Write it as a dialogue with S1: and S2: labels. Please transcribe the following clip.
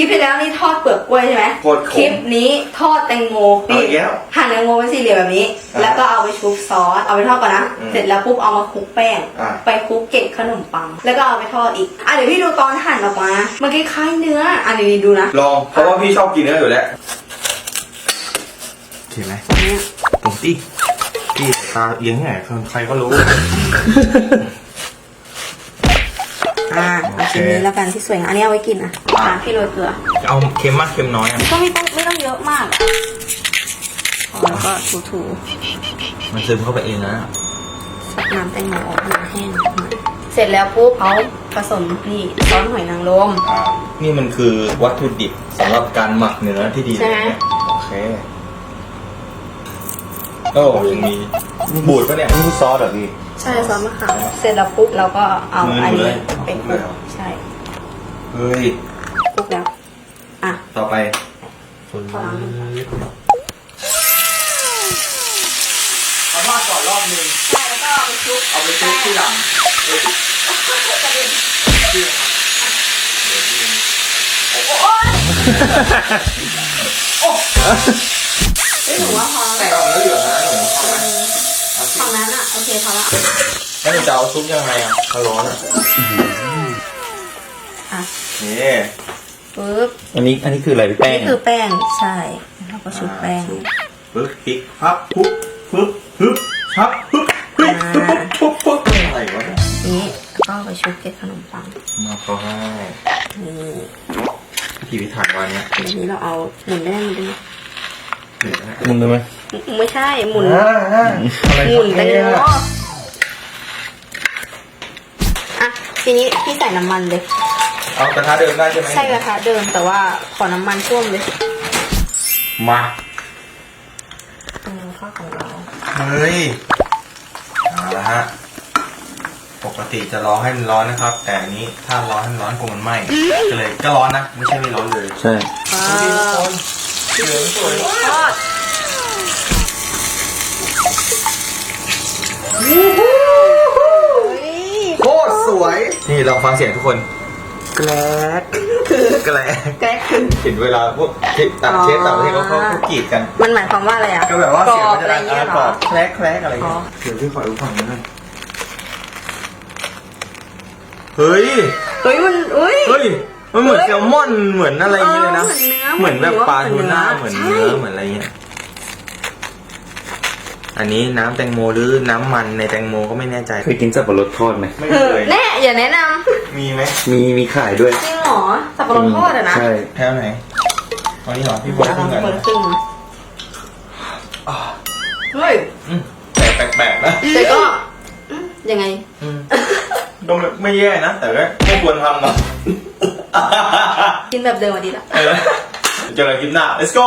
S1: คลิปที่แล้วนี่ทอดเปลือกกล้วยใช่ไหม
S2: โคตรขม
S1: คลิปนี้ทอดแตงโม
S2: เอาอีกแล้ว
S1: หั่นแตงโมเป็นสี่เหลี่ยมแบบนี้
S2: อ่า
S1: แล้วก็เอาไปชุบซอส เอาไปทอดก่อนนะ
S2: อืม
S1: เสร็จแล้วปุ๊บเอามาคลุกแป้ง
S2: อ่า
S1: ไปคลุกเกล็ดขนมปัง แล้วก็เอาไปทอดอีก อะเดี๋ยวพี่ดูตอนหั่นออกมา มันคล้ายๆเนื้อ อะเดี๋ยวดูนะ
S2: ลอง เพราะว่าพี่ชอบกินเนื้ออยู่แล้วเห็นไหม
S1: ตอนเนี้ย
S2: ผมตีพี่ตาเอียงไงใครก็รู้
S1: อ่าเอาชิ้นนี้แล้วกันที่สวยงามอันนี้เอาไว้กินนะอะพี่โรยเกลือ
S2: เอาเค็มมากเค็มน้อยอะ
S1: ก็ไม่ต้องไม่ต้องเยอะมากอะพอแล้วก็ถู
S2: มันซึมเข้าไปเองนะ
S1: ๆซับน้ำแตงโมออกให้มันแห้งหน่อยเสร็จแล้วปุ๊บเขาผสมนี่ซอสหอยนางรม
S2: อ่านี่มันคือวัตถุดิบสำหรับการหมักเนื้อที่ดี
S1: ใช่ไหม
S2: เลยเนี่ยโอเคโอ้ยังมีบูดปะเนี่ย
S3: นี่คือซอสเหรอพี่
S1: ใช่ซอสมะขามเสร็จแล้วปุ๊บเราก็เอา
S2: มือ
S1: อัน
S2: เล
S1: นี้
S2: ย
S1: ไปค
S2: คลุ
S1: ลุ
S2: ก
S1: ก
S2: เลยเหรอ
S1: ใช่
S2: เฮ้ย
S1: คลุกแล้วอะ
S2: ต่อไป
S1: พอล้างมือ
S2: เอาทอดก่อนรอบนึง
S1: ใช่แล้วก็เอาไปคลุก
S2: เอาไปชุบที่หลัง
S1: กระเด็นเฮ้ยหนูว่าพอ
S2: แต่
S1: แล้ว
S2: เอาเนื้อเหลือ
S1: พอละ
S2: แล้วหนูจะเอาซุปยังไงอะถ้าร้อนอะ
S1: อะ
S2: นี่
S1: ปึ๊บ
S3: อันนี้อันนี้คืออะไรพี่แป้ง
S1: นี่คือแป้งใช่แล้วก็ชุบแป้ง
S2: ปึ๊บพลิกพับปุ๊บปึ๊บปึ๊บพับปึ๊บเฮ้ยปึ๊บปึ๊บปึ๊บปึ๊บอะไรวะเนี่ย
S1: นี่แล้วก็เอาไปชุบเกล็ดขนมปัง
S2: มาเขาให้
S1: นี่
S2: พิธีพิถันวันเนี้ย
S1: ทีนี้เราเอาหมุนได้ไหมหมุนได้ไหม
S2: เดี๋ย วนะ
S3: มึงรู้ไหม
S1: ไม่ใช่หมุน
S2: อ่าอ่าอะไร
S1: หมุนแตงโม
S2: เนี่ย
S1: อะทีนี้พี่ใส่น้ำมันเลย
S2: เอากระทะเดิมได้ใช่ไหม
S1: ใช่กระทะเดิมแต่ว่าขอน้ำมันท่วมเลย
S2: มา
S1: ตรงข้าวของเรา
S2: เฮ้ยเอาละฮะปกติจะรอให้มันร้อนนะครับ แต่อันนี้ถ้าร้อนให้มันร้อนกลัวมันไหม้ก็เลยก็ร้อนนะไม่ใช่ไม่ร้อนเลย
S3: ใช่
S2: ดูดิทุกคน เหลืองสวย
S1: ทอด
S2: โคตรสวย นี่ลองฟังเสียงทุกคน แกลกแกลก
S1: แกล้คือ
S2: เห็นเวลาพวกเทปต่างเชฟต่างประเทศเขาเขาเขากรีดกัน
S1: มันหมายความว่าอะไรอะ
S2: ก็แบบว่าเสียงมันจะ
S1: อะไร
S2: ดัง
S1: เงี้ยเห
S2: ก
S1: ร
S2: ร
S1: อ
S2: อบแคลกแคลกอะไร
S1: อ๋อ
S2: เงี้ยเดี๋ยวพี่ขอดูฝั่งนี้หน่อยเฮ้ย
S1: เฮ้ยมันอุ้ย
S2: เฮ้ย มันเหมือนแซลมอนเหมือนอะไรอย่างเงี้ยเลยนะ
S1: เออ
S2: เห
S1: เหมื
S2: มือ
S1: อนนเนื้
S2: แบ
S1: อบ
S2: ปลาทูน่า
S1: เห
S2: เห
S1: มื
S2: มื
S1: อ
S2: อนน
S1: เนื้อ
S2: เนื้อเหมือนอะไรเงี้ย อันนี้น้ำแตงโมหรือน้ำมันในแตงโมก็ไม่แน่ใจ
S3: เคยกินสับปะรดทอดไหม
S2: ไม่
S1: เอ
S2: เค
S1: อยแน่อย่าแนะน
S2: มีไหม
S3: มีมีขายด้วยำ
S1: จริงเหรอสับปะรดทอดอะนะ
S3: ใช่
S2: แถวไหนอันนี้เหรอพี่บอล
S1: เอา
S2: ขึ้นกัน
S1: คนละครึ่งนะเฮ้ย
S2: อืมแต่แปลกๆนะ
S1: แต่ก็อืมยังไง
S2: อืมก็ไม่ไม่แย่นะแต่ก็ไม่ควรทำนะ
S1: กินแบบเดิมมาดีละ
S2: เออเจอกันคลิปหน้า let's go